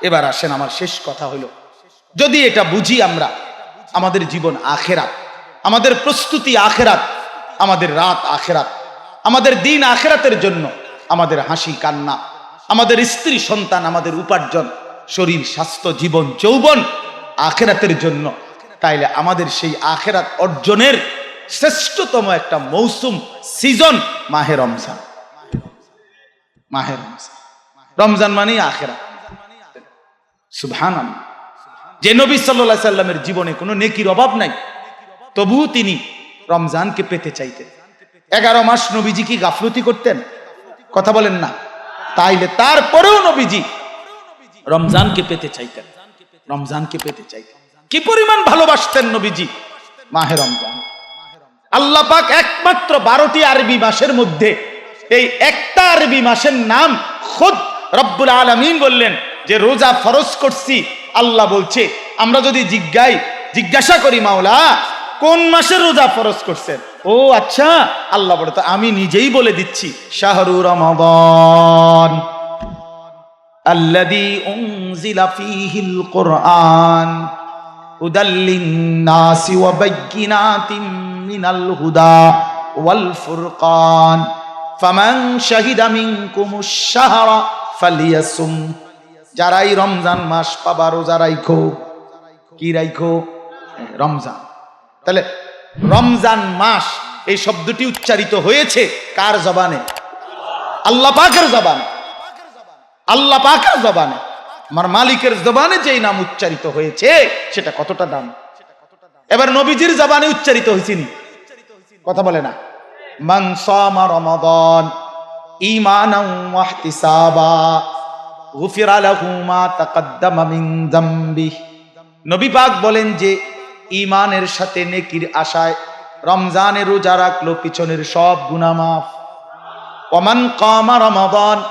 এবার আসেন, আমার শেষ কথা হলো যদি এটা বুঝি আমরা, আমাদের জীবন আখেরাত, আমাদের প্রস্তুতি আখেরাত, আমাদের রাত আখেরাত, আমাদের দিন আখেরাতের জন্য আমাদের হাসি, কান্না, আমাদের স্ত্রী, সন্তান, আমাদের উপার্জন, শরীর, স্বাস্থ্য, জীবন, যৌবন আখেরাতের জন্য, তাইলে আমাদের সেই আখেরাত অর্জনের শ্রেষ্ঠতম একটা মৌসুম সিজন মাহে রমজান। মাহে রমজান। রমজান মানেই আখেরাত। সুবহান যে নবী সাল্লাহ সাল্লামের জীবনে কোনো নেকির অভাব নাই, তবুও তিনি রমজানকে পেতে চাইতেন। এগারো মাস নবীজি কি গাফলতি করতেন? কথা বলেন না। তাইলে তারপরেও নবীজি রমজানকে পেতে চাইতেন। রমজানকে পেতে চাইতেন। কি পরিমাণ ভালোবাসতেন নবীজি মাহে রমজান। আল্লাহ পাক একমাত্র বারোটি আরবি মাসের মধ্যে এই একটা আরবি মাসের নাম খুদ রব্বুল আলমিন বললেন যে রোজা ফরজ করছি আল্লাহ বলছে আমরা যদি জিজ্ঞাই জিজ্ঞাসা করি মাওলা কোন মাসে রোজা ফরজ করছেন ও আচ্ছা আল্লাহ বলে তো আমি নিজেই বলে দিচ্ছি শাহরু রমাদান الذي أنزل فيه القرآن هدى للناس وبينات من الهدى والفرقان فمن شهد منكم الشهر فليصم যারাই রমজান মাস পাবা রোজা রাইখো কি রাইখো? রমজান। তাহলে রমজান মাস এই শব্দটি উচ্চারিত হয়েছে কার জবানে? আল্লাহ পাকের জবানে। আল্লাহ পাকের জবানে। আমার মালিকের জবানে যেই নাম উচ্চারিত হয়েছে, সেটা কতটা দাম? এবার নবীজির জবানে উচ্চারিত হয়েছিনি কথা বলে না। মান সামা রমাদান, ঈমানাও ওয়া নবী পাক বলেন যে ইমানের সাথে নেকির আশায় রমজানের রোজা রাখল পিছনের সব গুনাহ মাফ। ওমান কামা রমাদান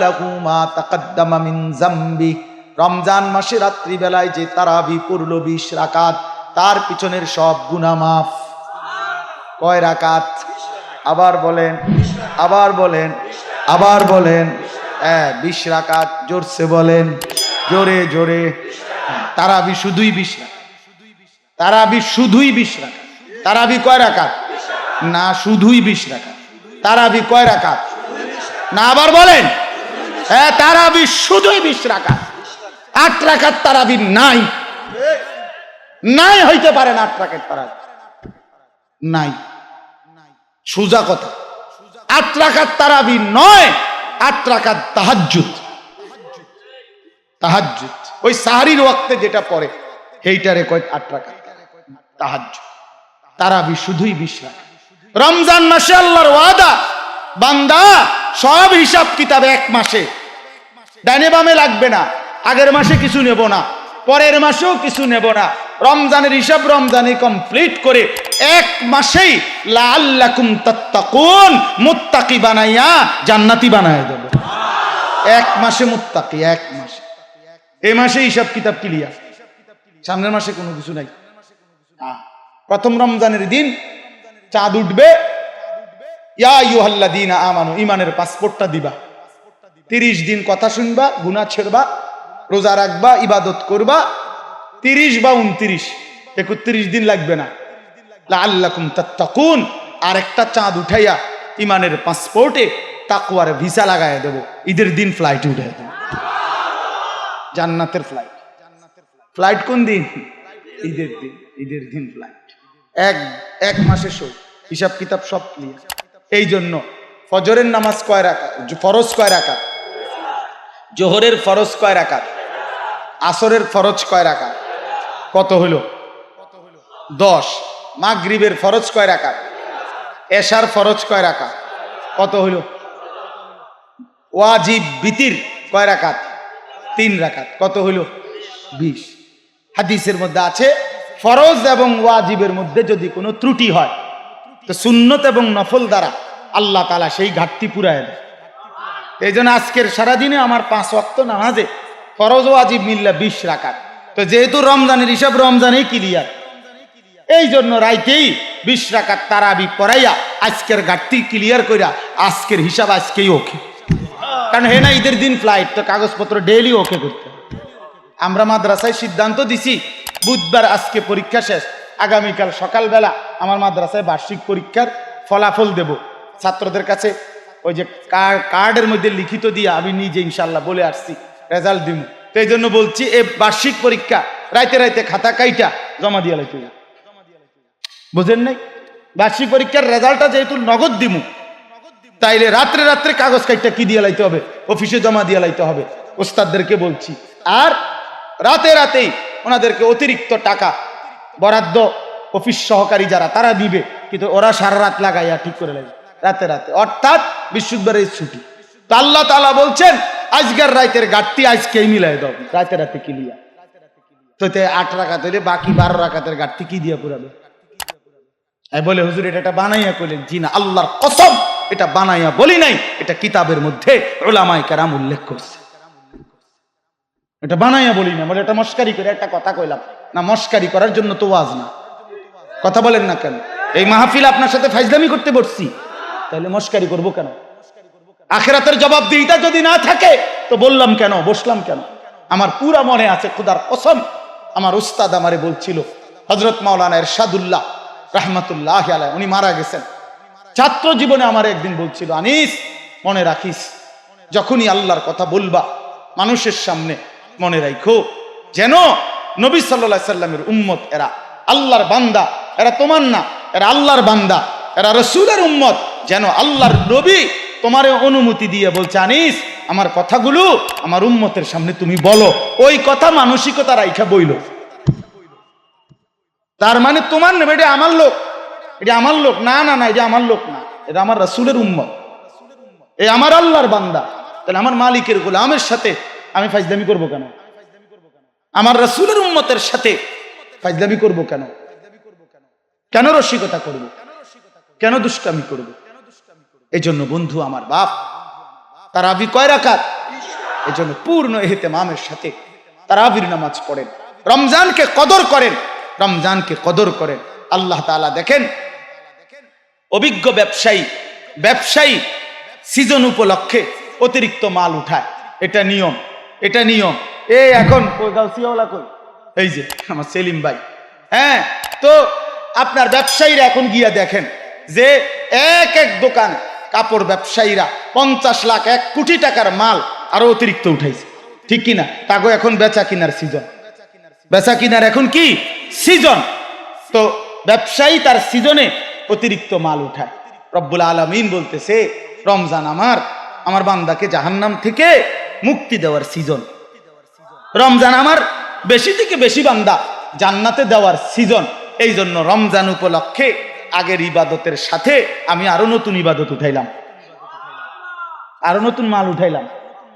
লাহু মা রমজান মাসে রাত্রি বেলায় যে তারাবি পড়ল 20 রাকাত, তার পিছনের সব গুনাহ মাফ। কয় রাকাত? আবার বলেন আবার বলেন। আবার বলেন হ্যাঁ 20 রাকাত জোরসে বলেন, জোরে জোরে, তারাবি শুধুই 20 রাকাত, তারাবি শুধুই 20 রাকাত, তারাবি কয় রাকাত? না, শুধুই 20 রাকাত, তারাবি কয় রাকাত? না, আবার বলেন হ্যাঁ তারা তারাবি শুধুই 20 রাকাত, আট রাকাত তারাবি নাই নাই হইতে পারে না আট রাকাত তারাবি নাই, সুজা কথা। আট রাকাত তারাবি নয়, আট রাকাত তাহাজ্জুদ। তাহাজ্জুদ। ওই সাহারির ওয়াক্তে যেটা পড়ে, সেইটারে কয় আট রাকাত তাহাজ্জুদ। তারাবি শুধুই বিশ্বাস রমজান মাসে আল্লাহর ওয়াদা, বান্দা সব হিসাব কিতাব এক মাসে। ডানে বামে লাগবে না, আগের মাসে কিছু নেব না, পরের মাসেও কিছু নেব না। রমজানের হিসাব রমজানে কমপ্লিট করে এক মাসেই লাল্লাকুম তাত্তাকুন, মুত্তাকি বানাইয়া জান্নাতি বানায় দেব। এক মাসে মুত্তাকি, এক মাসে। এই মাসে হিসাব কিতাব ক্লিয়ার সামনের মাসে কোনো কিছু নাই। প্রথম রমজানের দিন চাঁদ উঠবে। ইয়া ইউহাল্লাদিনা আমানু ইমানের পাসপোর্টটা দিবা। তিরিশ দিন কথা শুনবা গুনা ছেড়বা, রোজা রাখবা, ইবাদত করবা। তিরিশ বা উনত্রিশ, একত্রিশ দিন লাগবে না। আল্লাকুম তাত্তাকুন আর একটা চাঁদ উঠাইয়া ইমানের পাসপোর্টে তাকুয়ার ভিসা লাগাই দেবো। ঈদের দিন ফ্লাইট উঠে দেবো। জান্নাতের ফ্লাইট ফ্লাইট কোন দিন? ঈদের দিন ঈদের দিন ফ্লাইট এক এক মাসের সই, হিসাব কিতাব সব ক্লিয়ার এই জন্য ফজরের নামাজ কয় রাখা ফরজ কয় রাখা জোহরের ফরজ কয় রাখা আসরের ফরজ কয় রাখা কত হলো দশ। মাগরিবের ফরজ কয় রাখা এশার ফরজ কয় রাখা কত হলো ওয়াজিব বিতির কয় রাকাত? তিন রাকাত। কত হলো বিশ। হাদিসের মধ্যে আছে, ফরজ এবং ওয়াজিবের মধ্যে যদি কোনো ত্রুটি হয়, তো সুন্নত এবং নফল দ্বারা আল্লাহ তালা সেই ঘাটতি পুরায় এই জন্য আজকের সারাদিনে আমার পাঁচ ওয়াক্ত নামাজে ফরজ ওয়াজিব মিল্লা বিশ রাকাত। তো যেহেতু রমজানের হিসাব রমজানেই ক্লিয়ার এই জন্য রাইতেই বিশ রাকাত তারাবি পড়াইয়া আজকের ঘাটতি ক্লিয়ার কইরা আজকের হিসাব আজকেই ওকে কারণ হে না ঈদের দিন ফ্লাইট তো কাগজপত্র ডেইলি ওকে করতে। আমরা মাদ্রাসায় সিদ্ধান্ত দিছি, বুধবার আজকে পরীক্ষা শেষ, আগামীকাল সকালবেলা আমার মাদ্রাসায় বার্ষিক পরীক্ষার ফলাফল দেব। ছাত্রদের কাছে ওই যে কার্ডের মধ্যে লিখিত দিয়ে আমি নিজে ইনশাল্লাহ বলে আসছি রেজাল্ট দিব তো এই জন্য বলছি, এ বার্ষিক পরীক্ষা, রাইতে রাইতে খাতা কাইটা জমা দিয়ে লাইতে। বুঝেন নাই? বার্ষিক পরীক্ষার রেজাল্টটা যেহেতু নগদ দিমু, তাইলে রাত্রে রাত্রে কাগজ কাইটা কি দিয়ে লাইতে হবে? অফিসে জমা দিয়ে লাইতে হবে। ওস্তাদদেরকে বলছি, আর রাতে রাতেই ওনাদেরকে অতিরিক্ত টাকা বরাদ্দ অফিস সহকারী যারা, তারা দিবে, কিন্তু ওরা সারা রাত লাগাইয়া ঠিক করে লাগবে রাতে রাতে, অর্থাৎ বৃহস্পতিবারের ছুটি। তো আল্লাহ তালা বলছেন আজকের রাইতের ঘাটতি আজকেই মিলাই দাও। রাতে রাতে কিলিয়া তো আট রাখাত হইলে বাকি বারো রাখাতের ঘাটতি কি দিয়ে পুরাবে? বলে হুজুর এটা এটা বানাইয়া কইলেন। জি না আল্লাহর কসম এটা বানাইয়া বলি নাই এটা কিতাবের মধ্যে ওলামাই কারাম উল্লেখ করছে। এটা বানাইয়া বলি না বলে এটা মস্কারি করে একটা কথা কইলাম। না মস্কারি করার জন্য তো ওয়াজ না। কথা বলেন না কেন? এই মাহফিল আপনার সাথে ফাইজলামি করতে বসছি। তাহলে মস্কারি করব কেন? আখেরাতের জবাব দিইটা যদি না থাকে, তো বললাম কেন, বসলাম কেন? আমার পুরা মনে আছে খুদার কসম, আমার উস্তাদ আমারে বলছিল হজরত মাওলানা এরশাদুল্লাহ রহমতুল্লাহ আলাই উনি মারা গেছেন। ছাত্র জীবনে আমার একদিন বলছিল, আনিস, মনে রাখিস, যখনই আল্লাহর কথা বলবা, মানুষের সামনে মনে রাখো যেন নবী সাল্লা সাল্লামের উম্মত, এরা আল্লাহর বান্দা, এরা তোমার না এরা আল্লাহর বান্দা, এরা রসুলের উম্মত, যেন আল্লাহর নবী তোমারে অনুমতি দিয়ে বলছে, আনিস, আমার কথাগুলো আমার উম্মতের সামনে তুমি বলো। ওই কথা মানসিকতা রাইখা বইল। তার মানে তোমার নেবে এটা আমার লোক। এটা আমার লোক। না না না, এটা আমার লোক না। এটা আমার রসুলের উম্মত। এই আমার আল্লাহর বান্দা। তাহলে আমার মালিকেরগুলো গোলামের সাথে আমি ফাইজদামি করব কেন? আমার রসুলের উম্মতের সাথে ফাইজদামি করব কেন? কেন রসিকতা করব? কেন দুষ্টামি করব? এই জন্য বন্ধু আমার বাপ, তারা আবি কয় এই জন্য পূর্ণ এহেতে মামের সাথে তারা আবির নামাজ পড়েন। রমজানকে কদর করেন, রমজানকে কদর করেন। আল্লাহ তাআলা দেখেন, অভিজ্ঞ ব্যবসায়ী ব্যবসায়ী সিজন উপলক্ষে অতিরিক্ত মাল উঠায়। এটা নিয়ম এটা নিয়ম। এই এখন এই যে, আমার সেলিম ভাই। হ্যাঁ তো আপনার ব্যবসায়ীরা এখন গিয়া দেখেন যে এক এক দোকান কাপড় ব্যবসায়ীরা পঞ্চাশ লাখ, এক কোটি টাকার মাল আরও অতিরিক্ত উঠাইছে। ঠিক কিনা? তাগো এখন বেচা কিনার সিজন বেচা কিনার এখন কি? সিজন তো ব্যবসায়ী তার সিজনে অতিরিক্ত মাল উঠায়। রব্বুল আলমিন বলতেছে, রমজান আমার আমার বান্দাকে জাহান্নাম থেকে মুক্তি দেওয়ার সিজন রমজান আমার, বেশি থেকে বেশি বান্দা জান্নাতে দেওয়ার সিজন এই জন্য রমজান উপলক্ষে আগের ইবাদতের সাথে আমি আরও নতুন ইবাদত উঠাইলাম। আরও নতুন মাল উঠাইলাম।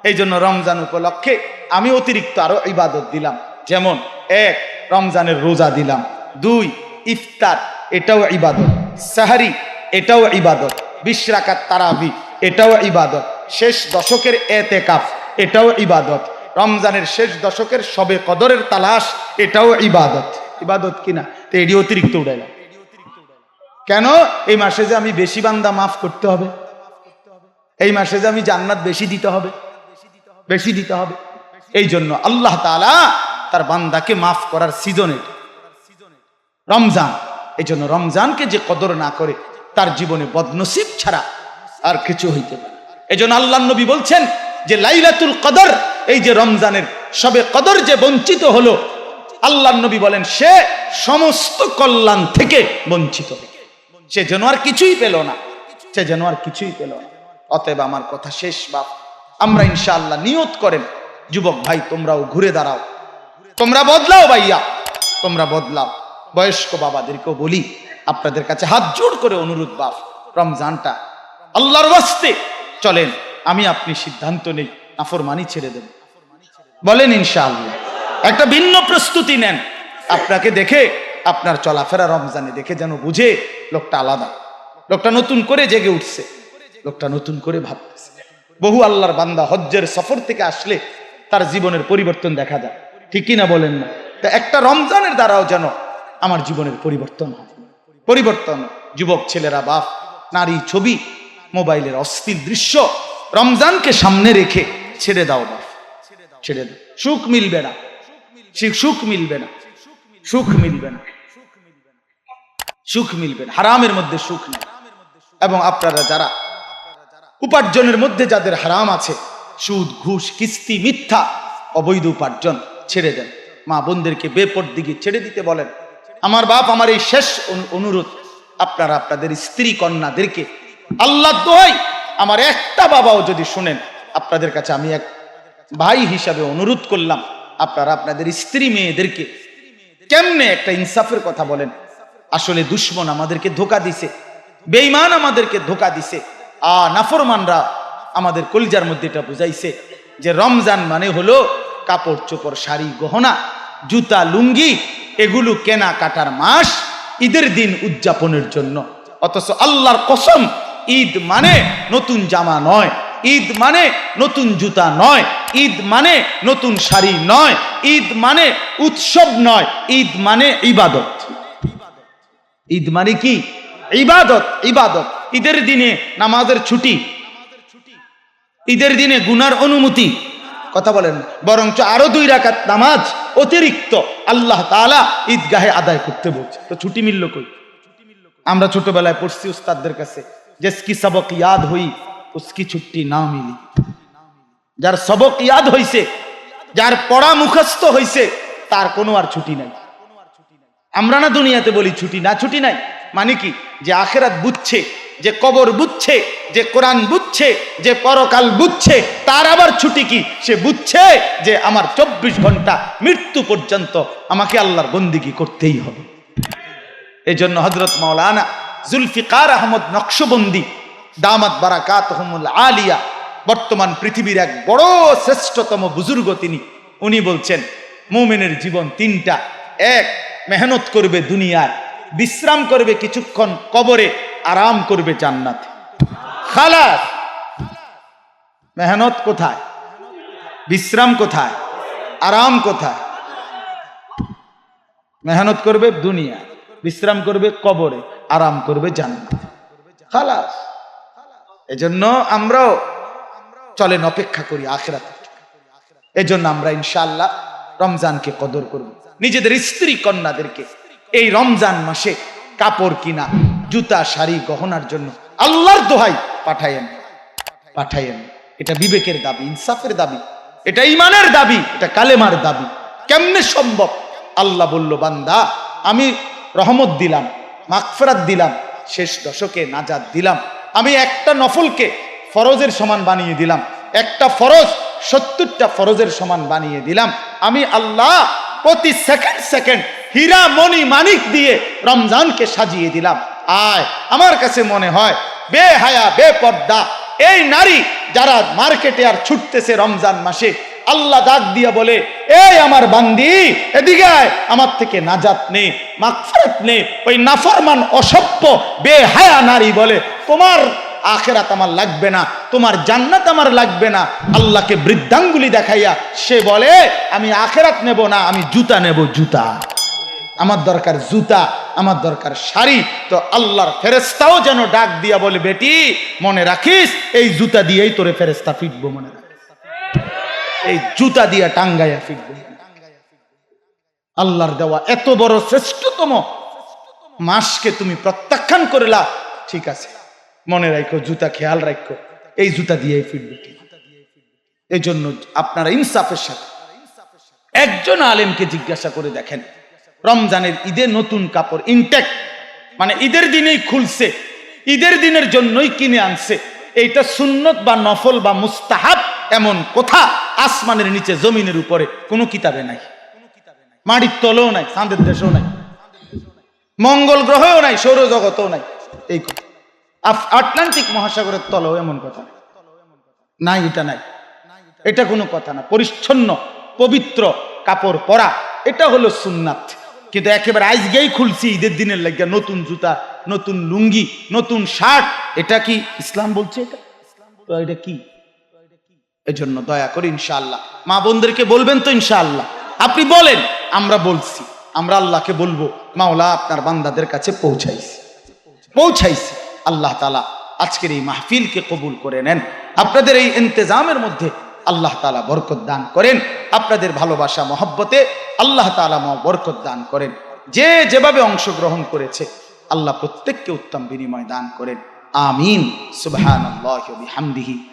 এই জন্য রমজান উপলক্ষে আমি অতিরিক্ত আরও ইবাদত দিলাম। যেমন, এক, রমজানের রোজা দিলাম। দুই, ইফতার, এটাও ইবাদত। সাহারি, এটাও ইবাদত। বিশ রাকাত তারাবি, এটাও ইবাদত। শেষ দশকের এতে কাফ এটাও ইবাদত। রমজানের শেষ দশকের সবে কদরের তালাশ, এটাও ইবাদত। ইবাদত কিনা? তো এটি অতিরিক্ত উঠাইলাম। কেন? এই মাসে যে আমি বেশি বান্দা মাফ করতে হবে। এই মাসে যে আমি জান্নাত বেশি দিতে হবে। বেশি দিতে হবে। এই জন্য আল্লাহ তাআলা তার বান্দাকে মাফ করার সিজন রমজান, এই জন্য রমজানকে যে কদর না করে তার জীবনে বদনসিব ছাড়া আর কিছু হইতে পারে এই জন্য আল্লাহ নবী বলছেন যে লাইলাতুল কদর, এই যে রমজানের সবে কদর যে বঞ্চিত হলো আল্লাহ নবী বলেন সে সমস্ত কল্যাণ থেকে বঞ্চিত সে যেন আর কিছুই পেল না। সে যেন আর কিছুই পেল না। অতএব আমার কথা শেষ বাপ। আমরা ইনশাআল্লাহ নিয়ত করেন, যুবক ভাই, তোমরাও ঘুরে দাঁড়াও। তোমরা বদলাও ভাইয়া, তোমরা বদলাও। বয়স্ক বাবাদেরকেও বলি, আপনাদের কাছে হাত জোড় করে অনুরোধ বাপ, রমজানটা আল্লাহর বাস্তে চলেন, আমি আপনি সিদ্ধান্ত নেই, নাফরমানি ছেড়ে দেব। বলেন ইনশাআল্লাহ। একটা ভিন্ন প্রস্তুতি নেন। আপনাকে দেখে আপনার চলাফেরা রমজানে দেখে যেন বুঝে লোকটা আলাদা। লোকটা নতুন করে জেগে উঠছে। লোকটা নতুন করে ভাবতেছে। বহু আল্লাহর বান্দা হজ্জের সফর থেকে আসলে তার জীবনের পরিবর্তন দেখা যায়। ঠিকই না বলেন না? তা একটা রমজানের দ্বারাও যেন আমার জীবনের পরিবর্তন হয়। পরিবর্তন, যুবক ছেলেরা, বাপ, নারী ছবি, মোবাইলের অস্থির দৃশ্য, রমজানকে সামনে রেখে ছেড়ে দাও বাপ। ছেড়ে দাও। সুখ মিলবে না। সুখ মিলবে না। সুখ মিলবে না। সুখ মিলবে হারামের মধ্যে সুখ নেই। এবং আপনারা যারা উপার্জনের মধ্যে যাদের হারাম আছে, সুদ, ঘুষ, কিস্তি, মিথ্যা, অবৈধ উপার্জন ছেড়ে দেন। মা বোনদেরকে বেপর দিকে ছেড়ে দিতে বলেন। আমার বাপ, আমার এই শেষ অনু- অনুরোধ, আপনারা আপনাদের স্ত্রী কন্যাদেরকে আল্লাহ দোহাই, আমার একটা বাবাও যদি শুনেন, আপনাদের কাছে আমি এক ভাই হিসাবে অনুরোধ করলাম, আপনারা আপনাদের স্ত্রী মেয়েদেরকে কেমনে একটা ইনসাফের কথা বলেন? আসলে দুশ্মন আমাদেরকে ধোকা দিছে, বেঈমান আমাদেরকে ধোকা দিছে আ নাফরমানরা আমাদের কলিজার মধ্যে এটা বুঝাইছে যে রমজান মানে হলো কাপড় চোপড়, শাড়ি, গহনা, জুতা, লুঙ্গি, এগুলো কেনা কাটার মাস, ঈদের দিন উদযাপনের জন্য। অথচ আল্লাহর কসম, ঈদ মানে নতুন জামা নয়, ঈদ মানে নতুন জুতা নয়, ঈদ মানে নতুন শাড়ি নয়, ঈদ মানে উৎসব নয়, ঈদ মানে ইবাদত। ঈদ মানে কি? ইবাদত ইবাদত। ঈদের দিনে নামাজের ছুটি। ঈদের দিনে গুনার অনুমতি। কথা বলেন। বরঞ্চ আরও দুই রাকাত নামাজ অতিরিক্ত আল্লাহ তাআলা ঈদগাহে আদায় করতে বলছে। তো ছুটি মিলল কই? আমরা ছোটবেলায় পড়ছি উস্তাদদের কাছে জিসকি সবক ইয়াদ হই, উসকি ছুটি না মিলি। যার সবক ইয়াদ হইছে, যার পড়া মুখস্থ হইছে, তার কোনো আর ছুটি নাই। আমরা না দুনিয়াতে বলি ছুটি, না ছুটি নাই। মানে কি? যে আখেরাত বুঝছে, যে কবর বুঝছে, যে কোরআন বুঝছে, যে পরকাল বুঝছে, তার আবার ছুটি কি? সে বুঝছে যে আমার চব্বিশ ঘণ্টা মৃত্যু পর্যন্ত আমাকে আল্লাহর বন্দিগি করতেই হবে। এই জন্য হজরত মাওলানা জুলফিকার আহমদ নকশবন্দি, দামাত বারাকাত আলিয়া, বর্তমান পৃথিবীর এক বড় শ্রেষ্ঠতম বুজুর্গ তিনি, উনি বলছেন, মোমেনের জীবন তিনটা। এক মেহনত করবে দুনিয়ায় বিশ্রাম করবে কিছুক্ষণ কবরে, আরাম করবে জান্নাতে। খালাস! মেহনত কোথায়? বিশ্রাম কোথায়? আরাম কোথায়? মেহনত করবে দুনিয়া, বিশ্রাম করবে কবরে, আরাম করবে জান্নাত। খালাস! এজন্য আমরাও চলেন অপেক্ষা করি আখেরাত। এজন্য আমরা ইনশাআল্লাহ রমজানকে কদর করব। নিজেদের স্ত্রী কন্যাদেরকে এই রমজান মাসে কাপড় কিনা, জুতা, শাড়ি গহনার জন্য আল্লাহর দোহাই পাঠায়েন। পাঠায়েন। এটা বিবেকের দাবি, ইনসাফের দাবি, এটা ইমানের দাবি, এটা কালেমার দাবি। কেমনে সম্ভব? আল্লাহ বলল, বান্দা, আমি রহমত দিলাম, মাগফেরাত দিলাম, শেষ দশকে নাজাদ দিলাম। আমি একটা নফলকে ফরজের সমান বানিয়ে দিলাম, একটা ফরজ সত্তরটা ফরজের সমান বানিয়ে দিলাম। আমি আল্লাহ প্রতি সেকেন্ড সেকেন্ড হীরা, মণি, মানিক দিয়ে রমজানকে সাজিয়ে দিলাম। আয়, আমার কাছে মনে হয় বে হায়া বে বেপর্দা এই নারী যারা মার্কেটে আর ছুটতেছে রমজান মাসে, আল্লাহ ডাক দিয়া বলে, এই আমার বান্দি, এদিকে আমার থেকে নাজাত নেই মাগফিরাত নেই ওই নাফরমান অসভ্য, বেহায়া নারী বলে, তোমার আখেরাত আমার লাগবে না, তোমার জান্নাত আমার লাগবে না। আল্লাহকে বৃদ্ধাঙ্গুলি দেখাইয়া সে বলে, আমি আখেরাত নেব না, আমি জুতা নেব জুতা। আমার দরকার জুতা, আমার দরকার শাড়ি। তো আল্লাহর ফেরেস্তাও যেন ডাক দিয়া বলে, বেটি, মনে রাখিস, এই জুতা দিয়েই তোরে ফেরেস্তা ফিটবো মনে রাখিস। এই জুতা দিয়া টাঙ্গাইয়া ফিটবো আল্লাহর দেওয়া এত বড় শ্রেষ্ঠতম মাসকে তুমি প্রত্যাখ্যান করলা, ঠিক আছে। মনে রাখো, জুতা খেয়াল রাখো। এই জুতা দিয়ে ফিরবে এই জন্য আপনারা ইনসাফের সাথে একজন আলেমকে জিজ্ঞাসা করে দেখেন। রমজানের ঈদে নতুন কাপড় ইনটেক মানে ঈদের দিনেই খুলছে, ঈদের দিনের জন্যই কিনে আনছে। এইটা সুন্নত বা নফল বা মুস্তাহাব এমন কথা আসমানের নিচে জমিনের উপরে কোনো কিতাবে নাই। মাটির তলেও নাই, চাঁদের দেশেও নাই। মঙ্গল গ্রহেও নাই, সৌরজগতেও নাই। এই কথা। আটলান্টিক মহাসাগরের তলেও এমন কথা। নাই, এটা নাই। এটা কোনো কথা না। পরিচ্ছন্ন, পবিত্র কাপড় পরা, এটা হলো সুন্নাত। কিন্তু একেবারে আজকেই খুলছি ঈদের দিনের লাগিয়া নতুন জুতা, নতুন লুঙ্গি, নতুন শার্ট। এটা কি ইসলাম বলছে এটা? এটা কি? এজন্য দয়া করে ইনশাআল্লাহ। মা বোনদেরকে বলবেন তো ইনশাআল্লাহ। আপনি বলেন, আমরা বলছি। আমরা আল্লাহকে বলব, মাওলা আপনার বান্দাদের কাছে পৌঁছাইছি। পৌঁছাইছি। আল্লাহ তালা আজকের এই মাহফিলকে কবুল করে নেন। আপনাদের এই ইন্তেজামের মধ্যে আল্লাহ তালা বরকত দান করেন। আপনাদের ভালোবাসা, মহব্বতে আল্লাহ তালা বরকত দান করেন। যে যেভাবে অংশগ্রহণ করেছে, আল্লাহ প্রত্যেককে উত্তম বিনিময় দান করেন। আমিন। সুবহান বিহামদিহি।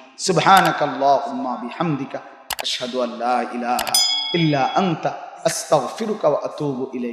ইল্লা আনতা। আস্তাগফিরুকা ওয়া আতুবু ইলাইক।